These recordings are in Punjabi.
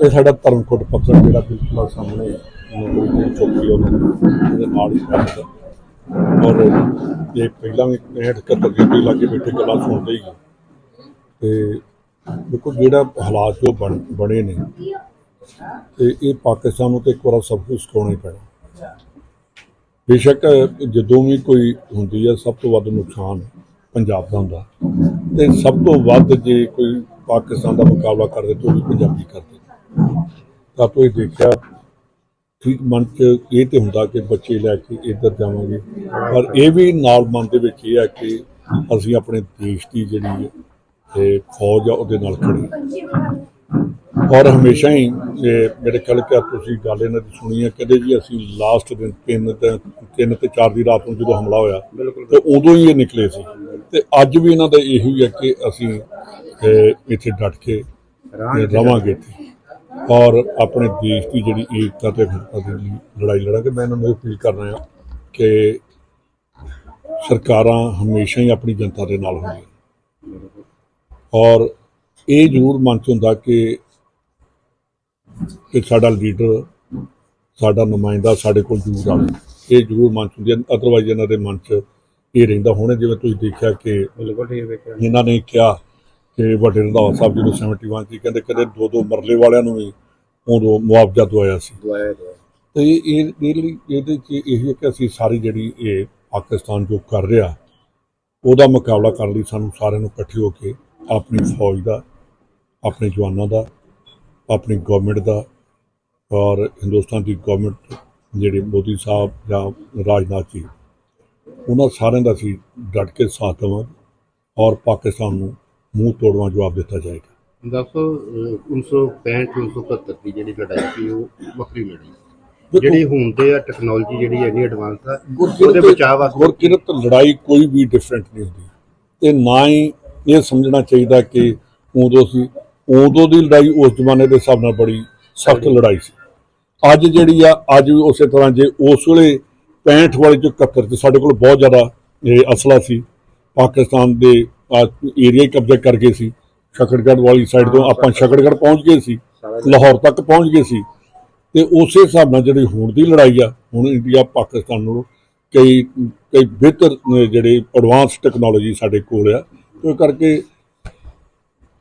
ਇਹ ਸਾਡਾ ਧਰਮਕੋਟ ਪੱਤਰ ਜਿਹੜਾ ਬਿਲਕੁਲ ਸਾਹਮਣੇ ਨੌਕਰੀ ਚੌਕੀ ਉਹਨਾਂ ਨੂੰ ਨਾਲ ਹੀ ਪੈਂਦਾ ਔਰ ਇਹ ਪਹਿਲਾਂ ਵੀ 71 ਦੇ ਕੋਈ ਲਾਗੇ ਬੈਠੇ ਗੱਲਾਂ ਸੁਣਦੇ ਹੀ ਆ। ਤੇ ਦੇਖੋ ਜਿਹੜਾ ਹਾਲਾਤ ਜੋ ਬਣ, ਬਣੇ ਨੇ, ਤੇ ਇਹ ਪਾਕਿਸਤਾਨ ਨੂੰ ਤੇ ਇੱਕ ਵਾਰ ਸਭ ਕੁਝ ਸਿਖਾਉਣਾ ਹੀ ਪੈਣਾ। ਬੇਸ਼ੱਕ ਜਦੋਂ ਵੀ ਕੋਈ ਹੁੰਦੀ ਹੈ ਸਭ ਤੋਂ ਵੱਧ ਨੁਕਸਾਨ ਪੰਜਾਬ ਦਾ ਹੁੰਦਾ। ਤੇ ਸਭ ਤੋਂ ਵੱਧ ਜੇ ਕੋਈ ਪਾਕਿਸਤਾਨ ਦਾ ਮੁਕਾਬਲਾ ਕਰਦੇ ਤਾਂ ਉਹ ਵੀ ਪੰਜਾਬੀ ਕਰਦੇ ਤਾਂ ਤੁਸੀਂ ਦੇਖਿਆ ਠੀਕ ਮਨ ਚ ਇਹ ਤੇ ਹੁੰਦਾ ਕਿ ਬੱਚੇ ਲੈ ਕੇ ਇੱਧਰ ਜਾਵਾਂਗੇ। ਪਰ ਇਹ ਵੀ ਨਾਲ ਮਨ ਦੇ ਵਿੱਚ ਇਹ ਹੈ ਕਿ ਅਸੀਂ ਆਪਣੇ ਦੇਸ਼ ਦੀ ਜਿਹੜੀ ਇਹ ਫੌਜ ਆ ਉਹਦੇ ਨਾਲ ਖੜੇ ਔਰ ਹਮੇਸ਼ਾ ਹੀ ਮੇਰੇ ਖਿਆਲ ਕਿ ਤੁਸੀਂ ਗੱਲ ਇਹਨਾਂ ਦੀ ਸੁਣੀ ਹੈ ਕਦੇ ਜੀ ਅਸੀਂ ਲਾਸਟ ਦਿਨ ਤਿੰਨ ਤੇ ਤਿੰਨ ਤੇ ਚਾਰ ਦੀ ਰਾਤ ਨੂੰ ਜਦੋਂ ਹਮਲਾ ਹੋਇਆ ਤੇ ਉਦੋਂ ਹੀ ਇਹ ਨਿਕਲੇ ਸੀ। ਤੇ ਅੱਜ ਵੀ ਇਹਨਾਂ ਦਾ ਇਹੀ ਹੈ ਕਿ ਅਸੀਂ ਇੱਥੇ ਡਟ ਕੇ ਰਵਾਂਗੇ ਔਰ ਆਪਣੇ ਦੇਸ਼ ਦੀ ਜਿਹੜੀ ਏਕਤਾ ਤੇ ਅਖੰਡਤਾ ਦੀ ਲਈ ਲੜਾਈ ਲੜਾਂਗੇ। ਮੈਂ ਇਹਨਾਂ ਨੂੰ ਅਪੀਲ ਕਰਨਾ ਹੈ ਕਿ ਸਰਕਾਰਾਂ ਹਮੇਸ਼ਾ ਹੀ ਆਪਣੀ ਜਨਤਾ ਦੇ ਨਾਲ ਹੁੰਦੀਆਂ ਔਰ ਇਹ ਜ਼ਰੂਰ ਮਨ ਚ ਹੁੰਦਾ ਕਿ ਕਿ ਸਾਡਾ ਲੀਡਰ ਸਾਡਾ ਨੁਮਾਇੰਦਾ ਸਾਡੇ ਕੋਲ ਜ਼ਰੂਰ ਆਵੇ। ਇਹ ਜ਼ਰੂਰ ਮਨ ਚ ਹੁੰਦੀ ਹੈ। ਅਦਰਵਾਈਜ਼ ਇਹਨਾਂ ਦੇ ਮਨ ਚ ਇਹ ਰਹਿੰਦਾ ਹੋਣਾ। ਜਿਵੇਂ ਤੁਸੀਂ ਦੇਖਿਆ ਕਿ ਇਹਨਾਂ ਨੇ ਕਿਹਾ ਕਿ ਵੱਡੇ ਰੰਧਾਵਾ ਸਾਹਿਬ ਜਦੋਂ 71 ਸੀ ਕਹਿੰਦੇ ਕਦੇ ਦੋ ਦੋ ਮਰਲੇ ਵਾਲਿਆਂ ਨੂੰ ਵੀ ਉਦੋਂ ਮੁਆਵਜ਼ਾ ਦਵਾਇਆ ਸੀ। ਤੇ ਇਹ ਇਹ ਇਹਦੇ ਲਈ ਇਹਦੇ ਚ ਇਹ ਹੈ ਕਿ ਅਸੀਂ ਸਾਰੀ ਜਿਹੜੀ ਇਹ ਪਾਕਿਸਤਾਨ ਜੋ ਕਰ ਰਿਹਾ ਉਹਦਾ ਮੁਕਾਬਲਾ ਕਰਨ ਲਈ ਸਾਨੂੰ ਸਾਰਿਆਂ ਨੂੰ ਇਕੱਠੇ ਹੋ ਕੇ ਆਪਣੀ ਫੌਜ ਦਾ ਆਪਣੇ ਜਵਾਨਾਂ ਦਾ ਆਪਣੀ ਗਵਰਨਮੈਂਟ ਦਾ ਔਰ ਹਿੰਦੁਸਤਾਨ ਦੀ ਗਵਰਨਮੈਂਟ ਜਿਹੜੇ ਮੋਦੀ ਸਾਹਿਬ ਜਾਂ ਰਾਜਨਾਥ ਜੀ ਉਹਨਾਂ ਸਾਰਿਆਂ ਦਾ ਅਸੀਂ ਡਟ ਕੇ ਸਾਥ ਦੇਵਾਂਗੇ ਔਰ ਪਾਕਿਸਤਾਨ ਨੂੰ ਮੂੰਹ ਤੋੜਵਾ ਜਵਾਬ ਦਿੱਤਾ ਜਾਏਗਾ। ਦੱਸੋ ਅਹ, 1965 1971 ਦੀ ਜਿਹੜੀ ਲੜਾਈ ਸੀ ਉਹ ਵੱਖਰੀ ਲੜਾਈ ਸੀ। ਜਿਹੜੀ ਹੁਣ ਤੇ ਆ ਟੈਕਨੋਲੋਜੀ ਜਿਹੜੀ ਇੰਨੀ ਐਡਵਾਂਸ ਆ ਉਹਦੇ ਬਚਾਅ ਵਾਸਤੇ ਗੁਰਕਿਰਤ ਲੜਾਈ ਕੋਈ ਵੀ ਡਿਫਰੈਂਟ ਨਹੀਂ ਹੁੰਦੀ। ਤੇ ਨਾ ਹੀ ਇਹ ਸਮਝਣਾ ਚਾਹੀਦਾ ਕਿ ਉਦੋਂ ਸੀ ਉਦੋਂ ਦੀ ਲੜਾਈ ਉਸ ਜ਼ਮਾਨੇ ਦੇ ਹਿਸਾਬ ਨਾਲ ਬੜੀ ਸਖਤ ਲੜਾਈ ਸੀ। ਅੱਜ ਜਿਹੜੀ ਆ ਅੱਜ ਵੀ ਉਸੇ ਤਰ੍ਹਾਂ ਜੇ ਉਸ ਵੇਲੇ 65 ਵਾਲੇ ਚ 71 ਚ ਸਾਡੇ ਕੋਲ ਬਹੁਤ ਜ਼ਿਆਦਾ ਅਸਲਾ ਸੀ। ਪਾਕਿਸਤਾਨ ਦੇ ਏਰੀਆ ਕਬਜ਼ਾ ਕਰ ਗਏ ਸੀ। ਸ਼ਕੜਗੜ੍ਹ ਵਾਲੀ ਸਾਈਡ ਤੋਂ ਆਪਾਂ ਸ਼ਕੜਗੜ੍ਹ ਪਹੁੰਚ ਗਏ ਸੀ। ਲਾਹੌਰ ਤੱਕ ਪਹੁੰਚ ਗਏ ਸੀ। ਤੇ ਉਸੇ ਹਿਸਾਬ ਨਾਲ ਜਿਹੜੀ ਹੁਣ ਦੀ ਲੜਾਈ ਆ ਹੁਣ ਇੰਡੀਆ ਪਾਕਿਸਤਾਨ ਨੂੰ ਕਈ ਕਈ ਬਿਹਤਰ ਜਿਹੜੇ ਐਡਵਾਂਸ ਟੈਕਨੋਲੋਜੀ ਸਾਡੇ ਕੋਲ ਆ ਉਹ ਕਰਕੇ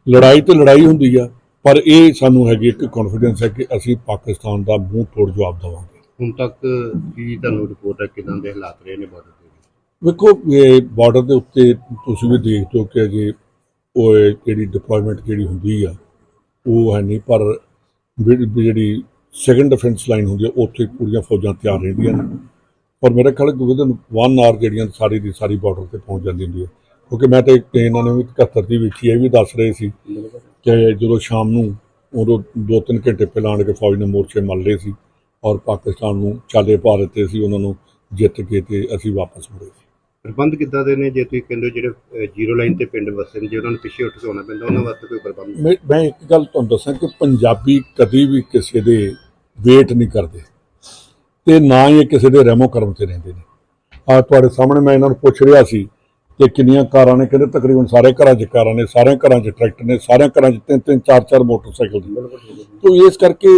ਲੜਾਈ ਤੇ ਲੜਾਈ ਹੁੰਦੀ ਆ ਪਰ ਇਹ ਸਾਨੂੰ ਹੈਗੀ ਇੱਕ ਕੌਨਫੀਡੈਂਸ ਹੈ ਕਿ ਅਸੀਂ ਪਾਕਿਸਤਾਨ ਦਾ ਮੂੰਹ ਤੋੜ ਜਵਾਬ ਦੇਵਾਂਗੇ। ਹੁਣ ਤੱਕ ਕੀ ਤੁਹਾਨੂੰ ਰਿਪੋਰਟ ਹੈ? ਕਿਦਾਂ ਦੇ ਹਾਲਾਤ ਰਹੇ ਨੇ ਬਾਰਡਰ ਵੇਖੋ, ਇਹ ਬਾਰਡਰ ਦੇ ਉੱਤੇ ਤੁਸੀਂ ਵੀ ਦੇਖਦੇ ਹੋ ਕਿ ਅਜੇ ਉਹ ਇਹ ਜਿਹੜੀ ਡਿਪਲੋਇਮੈਂਟ ਜਿਹੜੀ ਹੁੰਦੀ ਆ, ਉਹ ਹੈ ਨਹੀਂ, ਪਰ ਜਿਹੜੀ ਜਿਹੜੀ ਸੈਕੰਡ ਡਿਫੈਂਸ ਲਾਈਨ ਹੁੰਦੀ ਆ, ਉੱਥੇ ਪੂਰੀਆਂ ਫੌਜਾਂ ਤਿਆਰ ਰਹਿੰਦੀਆਂ ਨੇ। ਪਰ ਮੇਰੇ ਖਿਆਲ ਵਿਦਨ 1 ਆਰ ਜਿਹੜੀਆਂ ਸਾਰੀ ਦੀ ਸਾਰੀ ਬਾਰਡਰ ਤੇ ਪਹੁੰਚ ਜਾਂਦੀ ਹੁੰਦੀ ਹੈ ਕਿਉਂਕਿ ਮੈਂ ਤਾਂ ਇਹਨਾਂ ਨੇ ਵੀ 71 ਦੀ ਵੇਖੀ, ਇਹ ਵੀ ਦੱਸ ਰਹੇ ਸੀ ਕਿ ਜਦੋਂ ਸ਼ਾਮ ਨੂੰ ਉਦੋਂ 2-3 ਘੰਟੇ ਪਹਿਲਾਂ ਆਣ ਕੇ ਫੌਜ ਨੇ ਮੋਰਚੇ ਮੱਲ ਲਏ ਸੀ ਔਰ ਪਾਕਿਸਤਾਨ ਨੂੰ ਚਾਲੇ ਪਾ ਦਿੱਤੇ ਸੀ, ਉਹਨਾਂ ਨੂੰ ਜਿੱਤ ਕੇ ਤੇ ਅਸੀਂ ਵਾਪਸ ਮੁੜੇ ਸੀ। ਪ੍ਰਬੰਧ ਕਿੱਦਾਂ ਦੇ ਨੇ? ਜੇ ਤੁਸੀਂ ਕਹਿੰਦੇ ਹੋ ਜਿਹੜੇ ਜ਼ੀਰੋ ਲਾਈਨ ਤੇ ਪਿੰਡ ਵਸਦੇ ਨੇ, ਜੇ ਉਹਨਾਂ ਨੂੰ ਪਿੱਛੇ ਉੱਠ ਕੇ ਆਉਣਾ ਪੈਂਦਾ, ਉਹਨਾਂ ਵਾਸਤੇ ਕੋਈ ਪ੍ਰਬੰਧ? ਮੈਂ ਮੈਂ ਇੱਕ ਗੱਲ ਤੁਹਾਨੂੰ ਦੱਸਾਂ ਕਿ ਪੰਜਾਬੀ ਕਦੀ ਵੀ ਕਿਸੇ ਦੇ ਵੇਟ ਨਹੀਂ ਕਰਦੇ। ਤੇ ਨਾ ਹੀ ਕਿਸੇ ਦੇ ਰਹਿਮੋ ਕਰਮ ਤੇ ਰਹਿੰਦੇ ਨੇ। ਆ ਤੁਹਾਡੇ ਸਾਹਮਣੇ ਮੈਂ ਇਹਨਾਂ ਨੂੰ ਪੁੱਛ ਰਿਹਾ ਸੀ ਕਿ ਕਿੰਨੀਆਂ ਕਾਰਾਂ ਨੇ, ਕਹਿੰਦੇ ਤਕਰੀਬਨ ਸਾਰੇ ਘਰਾਂ 'ਚ ਕਾਰਾਂ ਨੇ ਸਾਰਿਆਂ ਘਰਾਂ 'ਚ ਟਰੈਕਟਰ ਨੇ ਸਾਰਿਆਂ ਘਰਾਂ 'ਚ ਤਿੰਨ ਤਿੰਨ ਚਾਰ ਚਾਰ ਮੋਟਰਸਾਈਕਲ ਨੇ। ਤੋਂ ਇਸ ਕਰਕੇ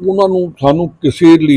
ਉਹਨਾਂ ਨੂੰ ਸਾਨੂੰ ਕਿਸੇ ਲਈ